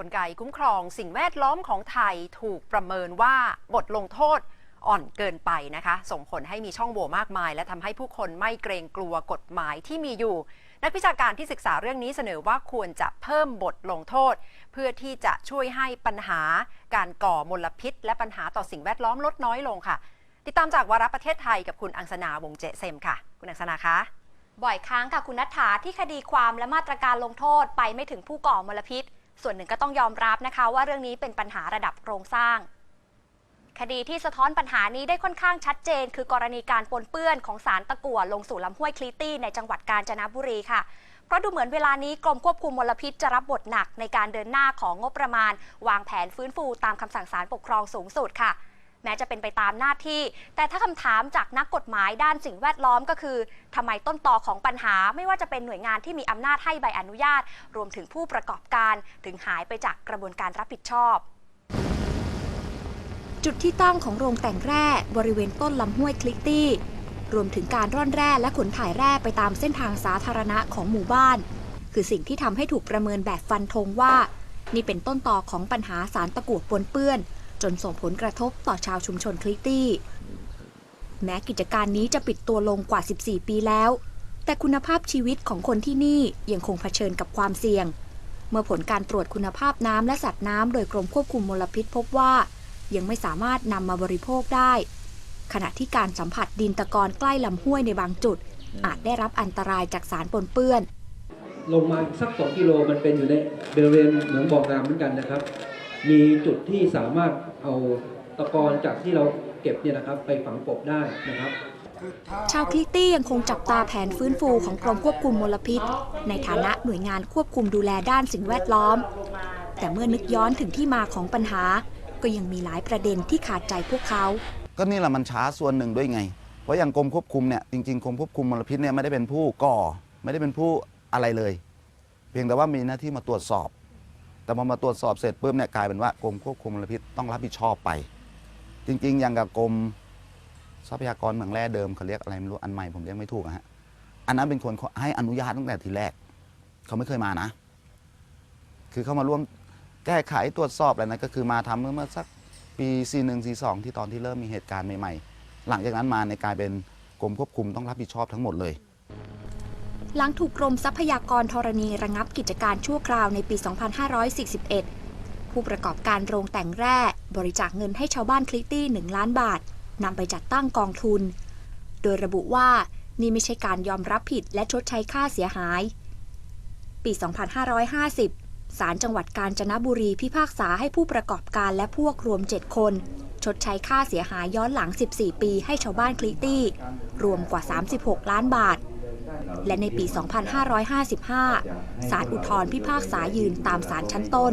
กลไกคุ้มครองสิ่งแวดล้อมของไทยถูกประเมินว่าบทลงโทษอ่อนเกินไปนะคะ ส่งผลให้มีช่องโหว่มากมาย และทำให้ผู้คนไม่เกรงกลัวกฎหมายที่มีอยู่ นักวิชาการที่ศึกษาเรื่องนี้เสนอว่าควรจะเพิ่มบทลงโทษ เพื่อที่จะช่วยให้ปัญหา การก่อมลพิษ และปัญหาต่อสิ่งแวดล้อมลดน้อยลงค่ะ ติดตามจากวาระประเทศไทยกับคุณอังสนาวงเจเซมค่ะ คุณอังสนาคะบ่อยครั้งค่ะคุณนัฐาที่คดีความและมาตรการลงโทษไปไม่ถึงผู้ก่อมลพิษ ส่วนหนึ่งก็ต้องยอมรับนะคะ ว่าเรื่องนี้เป็นปัญหาระดับโครงสร้าง คดีที่สะท้อนปัญหานี้ได้ค่อนข้างชัดเจน คือกรณีการปนเปื้อนของสารตะกั่วลงสู่ลำห้วยคลีตี้ในจังหวัดกาญจนบุรีค่ะเพราะดูเหมือนเวลานี้กรมควบคุมมลพิษจะรับบทหนักในการเดินหน้าของงบประมาณ วางแผนฟื้นฟูตามคำสั่งศาลปกครองสูงสุดค่ะ แม้จะเป็นไปตามหน้าที่ แต่ถ้าคำถามจากนักกฎหมายด้านสิ่งแวดล้อมก็คือทำไมต้นตอของปัญหา ไม่ว่าจะเป็นหน่วยงานที่มีอำนาจให้ใบอนุญาต รวมถึงผู้ประกอบการ ถึงหายไปจากกระบวนการรับผิดชอบ จุดที่ตั้งของโรงแต่งแร่บริเวณต้นลำห้วยคลิกตี้รวมถึงการร่อนแร่และขนถ่ายแร่ไปตามเส้นทางสาธารณะของหมู่บ้าน คือสิ่งที่ทำให้ถูกประเมินแบบฟันธงว่า นี่เป็นต้นต่อของปัญหาสารตะกั่วปนเปื้อน จนส่งผลกระทบต่อชาวชุมชนคลิตี้ แม้กิจการนี้จะปิดตัวลงกว่า 14 ปีแล้ว แต่คุณภาพชีวิตของคนที่นี่ยังคงเผชิญกับความเสี่ยง เมื่อผลการตรวจคุณภาพน้ำและสัตว์น้ำโดยกรมควบคุมมลพิษพบว่า ยังไม่สามารถนำมาบริโภคได้ ขณะที่การสัมผัสดินตะกอนใกล้ลำห้วยในบางจุด อาจได้รับอันตรายจากสารปนเปื้อนลงมาอีกสัก2กิโลมันเป็นอยู่ในบริเวณเหมืองบ่องามเหมือนกันนะครับ มีจุดที่สามารถเอาตะกอนจากที่เราเก็บเนี่ยนะครับ ไปฝังกลบได้นะครับชาวคลิกตี้ยังคงจับตาแผนฟื้นฟูของกรมควบคุมมลพิษ ในฐานะหน่วยงานควบคุมดูแลด้านสิ่งแวดล้อม แต่เมื่อนึกย้อนถึงที่มาของปัญหา ก็ยังมีหลายประเด็นที่ขาดใจพวกเขา ก็นี่แหละมันช้าส่วนหนึ่งด้วยไง เพราะอย่างกรมควบคุมเนี่ยจริงๆกรมควบคุมมลพิษเนี่ยไม่ได้เป็นผู้ก่อ ไม่ได้เป็นผู้อะไรเลย เพียงแต่ว่ามีหน้าที่มาตรวจสอบ แต่พอมาตรวจสอบเสร็จปุ๊บเนี่ยกลายเป็นว่ากรมควบคุมมลพิษต้องรับผิดชอบไป จริง ๆ อย่างกับกรมทรัพยากรเหมืองแร่เดิมเขาเรียกอะไรไม่รู้อันใหม่ผมเรียกไม่ถูกอะฮะอันนั้นเป็นคนให้อนุญาตตั้งแต่ทีแรก เขาไม่เคยมานะ คือเขามาร่วมแก้ไขตรวจสอบอะไรนะก็คือมาทำเมื่อเมื่อสักปี 41 42 ที่ตอนที่เริ่มมีเหตุการณ์ใหม่ๆ หลังจากนั้นมาในกลายเป็นกรมควบคุมต้องรับผิดชอบทั้งหมดเลย หลังถูกกรมทรัพยากรธรณีระงับกิจการชั่วคราวในปี 2541 ผู้ประกอบการโรงแต่งแร่บริจาคเงินให้ชาวบ้านคลิตี้ 1 ล้านบาทนำไปจัดตั้งกองทุน โดยระบุว่านี่ไม่ใช่การยอมรับผิดและชดใช้ค่าเสียหาย ปี 2550 ศาลจังหวัดกาญจนบุรีพิพากษาให้ผู้ประกอบการและพวกรวม 7 คน ชดใช้ค่าเสียหายย้อนหลัง 14 ปีให้ชาวบ้านคลิตี้ รวมกว่า 36 ล้านบาท และในปี 2555 ศาลอุทธร์พิพากษายืนตามศาลชั้นต้น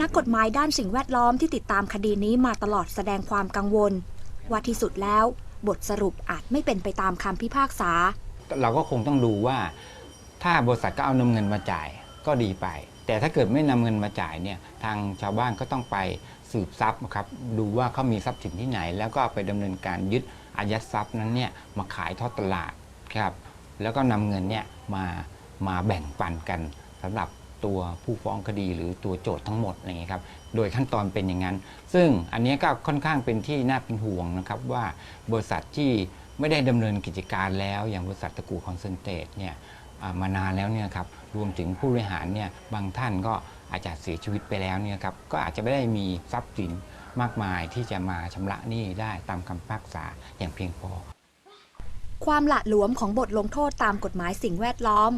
นักกฎหมายด้านสิ่งแวดล้อมที่ติดตามคดีนี้มาตลอดแสดงความกังวล ว่าที่สุดแล้ว บทสรุปอาจไม่เป็นไปตามคำพิพากษา เราก็คงต้องดูว่าถ้าบริษัทก็เอานำเงินมาจ่ายก็ดีไป แต่ถ้าเกิดไม่นำเงินมาจ่ายเนี่ยทางชาวบ้านก็ต้องไปสืบทรัพย์นะครับดูว่าเขามีทรัพย์สินที่ไหน แล้วก็ไปดำเนินการยึดอายัดทรัพย์นั้นเนี่ยมาขายทอดตลาด ครับ แล้วก็นำเงินเนี่ยมามาแบ่งปันกันสำหรับตัวผู้ฟ้องคดีหรือตัวโจทย์ทั้งหมดอะไรอย่างเงี้ยครับ โดยขั้นตอนเป็นอย่างนั้น ซึ่งอันนี้ก็ค่อนข้างเป็นที่น่าเป็นห่วงนะครับว่าบริษัทที่ไม่ได้ดำเนินกิจการแล้วอย่างบริษัทตะกูคอนเซนเทรตเนี่ยมานานแล้วเนี่ยครับรวมถึงผู้บริหารเนี่ยบางท่านก็อาจจะเสียชีวิตไปแล้วเนี่ยครับก็อาจจะไม่ได้มีทรัพย์สินมากมายที่จะมาชำระหนี้ได้ตามคำพิพากษาอย่างเพียงพอ ความหละหลวมของบทลงโทษตามกฎหมายสิ่งแวดล้อม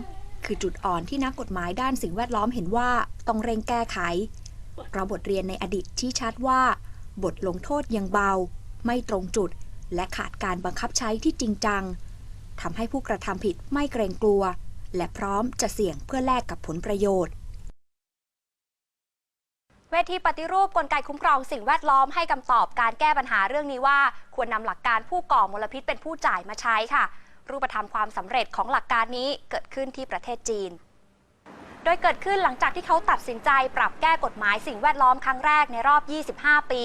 คือจุดอ่อนที่นักกฎหมายด้านสิ่งแวดล้อมเห็นว่าต้องเร่งแก้ไขเพราะบทเรียนในอดีตชี้ชัดว่า บทลงโทษยังเบา ไม่ตรงจุด และขาดการบังคับใช้ที่จริงจังทำให้ผู้กระทำผิดไม่เกรงกลัว และพร้อมจะเสี่ยงเพื่อแลกกับผลประโยชน์ เวทีปฏิรูปกลไกคุ้มครองสิ่งแวดล้อมให้คำตอบการแก้ปัญหาเรื่องนี้ว่า ควรนำหลักการผู้ก่อมลพิษเป็นผู้จ่ายมาใช้ค่ะ รูปธรรมความสำเร็จของหลักการนี้เกิดขึ้นที่ประเทศจีน โดยเกิดขึ้นหลังจากที่เขาตัดสินใจปรับแก้กฎหมายสิ่งแวดล้อมครั้งแรกในรอบ 25 ปี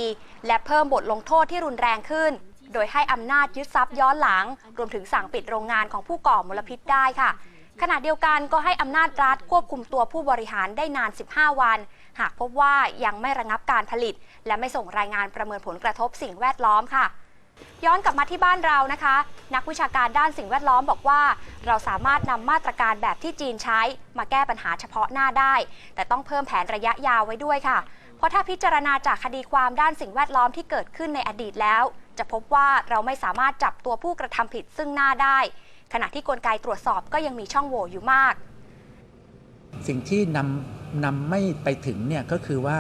และเพิ่มบทลงโทษที่รุนแรงขึ้น โดยให้อำนาจยึดทรัพย์ย้อนหลัง รวมถึงสั่งปิดโรงงานของผู้ก่อมลพิษได้ค่ะ ขณะเดียวกันก็ให้อำนาจรัฐควบคุมตัวผู้บริหารได้นาน 15 วัน หากพบว่ายังไม่ระงับการผลิต และไม่ส่งรายงานประเมินผลกระทบสิ่งแวดล้อมค่ะย้อนกลับมาที่บ้านเรานะคะ นักวิชาการด้านสิ่งแวดล้อมบอกว่า เราสามารถนำมาตรการแบบที่จีนใช้ มาแก้ปัญหาเฉพาะหน้าได้ แต่ต้องเพิ่มแผนระยะยาวไว้ด้วยค่ะ เพราะถ้าพิจารณาจากคดีความด้านสิ่งแวดล้อมที่เกิดขึ้นในอดีตแล้ว จะพบว่าเราไม่สามารถจับตัวผู้กระทำผิดซึ่งหน้าได้ ขณะที่กลไกตรวจสอบก็ยังมีช่องโหว่อยู่มาก สิ่งที่นำนำไม่ไปถึงเนี่ยก็คือว่า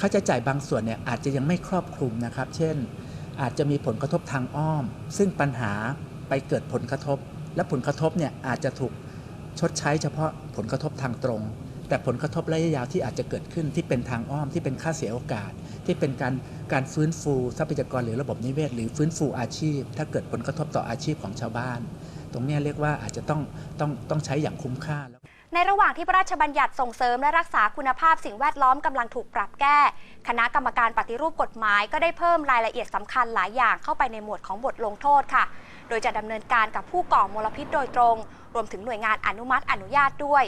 ค่าใช้จ่ายบางส่วนเนี่ยอาจจะยังไม่ครอบคลุมนะครับ เช่น อาจจะมีผลกระทบทางอ้อม ซึ่งปัญหาไปเกิดผลกระทบ และผลกระทบเนี่ยอาจจะถูกชดใช้เฉพาะผลกระทบทางตรง แต่ผลกระทบระยะยาวที่อาจจะเกิดขึ้นที่เป็นทางอ้อมที่เป็นค่าเสียโอกาส ที่เป็นการการฟื้นฟูทรัพยากรหรือระบบนิเวศ หรือฟื้นฟูอาชีพ ถ้าเกิดผลกระทบต่ออาชีพของชาวบ้าน ตรงนี้เรียกว่าอาจจะต้องต้องต้องใช้อย่างคุ้มค่าในระหว่างที่พระราชบัญญัติส่งเสริมและรักษาคุณภาพสิ่งแวดล้อมกำลังถูกปรับแก้ คณะกรรมการปฏิรูปกฎหมายก็ได้เพิ่มรายละเอียดสำคัญหลายอย่างเข้าไปในหมวดของบทลงโทษค่ะ โดยจะดำเนินการกับผู้ก่อมลพิษโดยตรง รวมถึงหน่วยงานอนุมัติอนุญาตด้วย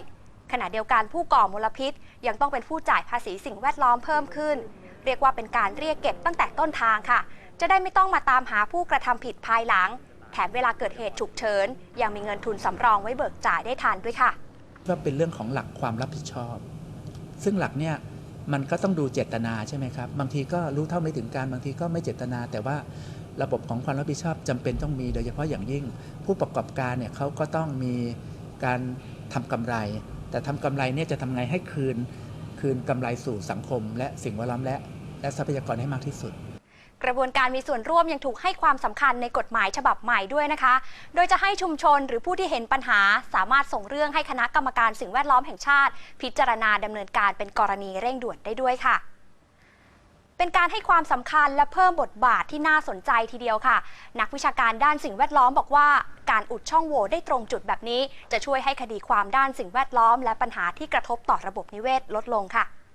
ขณะเดียวกันผู้ก่อมลพิษ ยังต้องเป็นผู้จ่ายภาษีสิ่งแวดล้อมเพิ่มขึ้น เรียกว่าเป็นการเรียกเก็บตั้งแต่ต้นทางค่ะ จะได้ไม่ต้องมาตามหาผู้กระทำผิดภายหลัง แถมเวลาเกิดเหตุฉุกเฉิน ยังมีเงินทุนสำรองไว้เบิกจ่ายได้ทันด้วยค่ะก็เป็นเรื่องของหลักความรับผิดชอบ ซึ่งหลักเนี่ยมันก็ต้องดูเจตนาใช่ไหมครับ บางทีก็รู้เท่าไม่ถึงการบางทีก็ไม่เจตนา แต่ว่าระบบของความรับผิดชอบจำเป็นต้องมี โดยเฉพาะอย่างยิ่ง ผู้ประกอบการเนี่ยเขาก็ต้องมีการทำกำไร แต่ทำกำไรเนี่ยจะทำไงให้คืน คืนกำไรสู่สังคม และสิ่งแวดล้อมและและทรัพยากรให้มากที่สุด กระบวนการมีส่วนร่วมยังถูกให้ความสำคัญในกฎหมายฉบับใหม่ด้วยนะคะ โดยจะให้ชุมชนหรือผู้ที่เห็นปัญหา สามารถส่งเรื่องให้คณะกรรมการสิ่งแวดล้อมแห่งชาติ พิจารณาดำเนินการเป็นกรณีเร่งด่วนได้ด้วยค่ะเป็นการให้ความสำคัญและเพิ่มบทบาทที่น่าสนใจทีเดียวค่ะ นักวิชาการด้านสิ่งแวดล้อมบอกว่า การอุดช่องโหว่ได้ตรงจุดแบบนี้ จะช่วยให้คดีความด้านสิ่งแวดล้อม และปัญหาที่กระทบต่อระบบนิเวศลดลงค่ะ